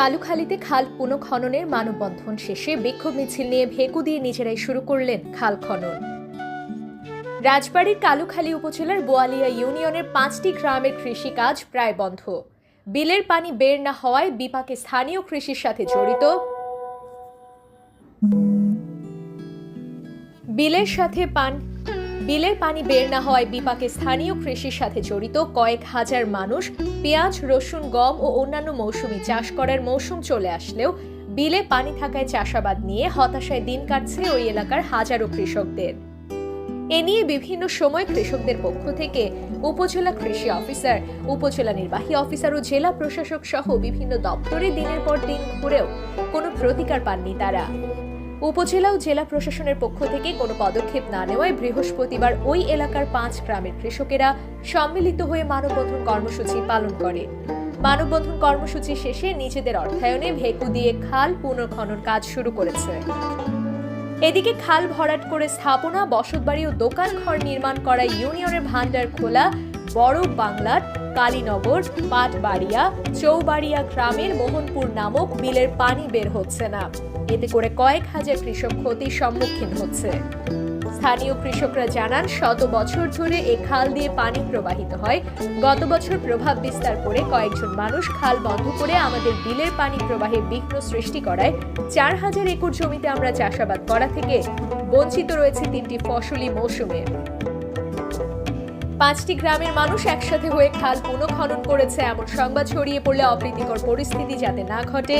কালুখালীতে খাল পুনঃখননের মানববন্ধন শেষে বিক্ষোভ মিছিল নিয়ে ভেকু দিয়ে নিজেরাই শুরু করলেন খাল খনন। রাজবাড়ির কালুখালী উপজেলার বোয়ালিয়া ইউনিয়নের পাঁচটি গ্রামের কৃষিকাজ প্রায় বন্ধ। বিলের পানি বের না হওয়ায় বিপাকে স্থানীয় কৃষির সাথে জড়িত। বিলের সাথে পান বিলের পানি বের না হওয়ায় বিপাকে স্থানীয় কৃষির সাথে জড়িত কয়েক হাজার মানুষ পেঁয়াজ, রসুন, গম ও অন্যান্য মৌসুমি চাষ করার মৌসুম চলে আসলেও বিলে পানি থাকায় চাষাবাদ নিয়ে হতাশায় দিন কাটছে ওই এলাকার হাজারো কৃষকদের। এ নিয়ে বিভিন্ন সময় কৃষকদের পক্ষ থেকে উপজেলা কৃষি অফিসার, উপজেলা নির্বাহী অফিসার ও জেলা প্রশাসক সহ বিভিন্ন দপ্তরে দিনের পর দিন ঘুরেও কোনো প্রতিকার পাননি তারা। উপজেলা ও জেলা প্রশাসনের পক্ষ থেকে কোনো পদক্ষেপ না নেওয়ায় বৃহস্পতিবার ওই এলাকার পাঁচ গ্রামের কৃষকেরা সম্মিলিত হয়ে মানববন্ধন কর্মসূচি পালন করে। মানববন্ধন কর্মসূচি শেষে নিজেদের অর্থায়নে ভেকু দিয়ে খাল পুনর্খনন কাজ শুরু করেছে। এদিকে খাল ভরাট করে স্থাপনা, বসতবাড়ি ও দোকান ঘর নির্মাণ করা ইউনিয়নের ভান্ডার খোলা বড় বাংলার কালীনগর, পাটবাড়িয়া, চৌবাড়িয়া গ্রামের মোহনপুর নামক বিলের পানি বের হচ্ছে না। এতে করে কয়েক হাজার কৃষক ক্ষতির সম্মুখীন হচ্ছে। স্থানীয় কৃষকরা জানান, শত বছর ধরে এ খাল দিয়ে পানি প্রবাহিত হয়। গত বছর প্রভাব বিস্তার করে কয়েকজন মানুষ খাল বন্ধ করে আমাদের বিলের পানি প্রবাহে বিঘ্ন সৃষ্টি করায় চার হাজার একর জমিতে আমরা চাষাবাদ করা থেকে বঞ্চিত রয়েছে তিনটি ফসলি মৌসুমে। পাঁচটি গ্রামের মানুষ একসাথে হয়ে খাল পুনঃখনন করেছে। এমন সংবাদ ছড়িয়ে পড়লে অপ্রীতিকর পরিস্থিতি যাতে না ঘটে,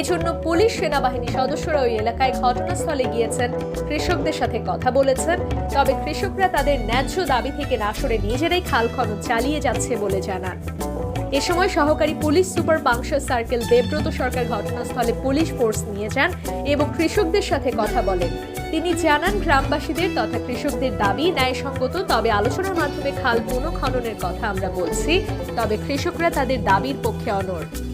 এজন্য পুলিশ সেনাবাহিনী সদস্যরা ওই এলাকায় ঘটনাস্থলে গিয়েছেন। কৃষকদের সাথে কথা বলেছেন। তবে কৃষকরা তাদের ন্যায্য দাবি থেকে না সরে নিজেরাই খাল খনন চালিয়ে যাচ্ছে বলে জানান। এ সময় সহকারী police super Pangsha circle Debabrata Sarkar ঘটনাস্থলে পুলিশ ফোর্স নিয়ে যান এবং কৃষকদের সাথে কথা বলেন। তিনি জানান, গ্রামবাসীদের তথা কৃষকদের দাবি, ন্যায়সঙ্গত, তবে আলোচনার মাধ্যমে খাল পুনঃখননের কথা আমরা বলছি। তবে কৃষকরা তাদের দাবির পক্ষে অনড়।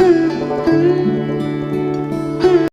Música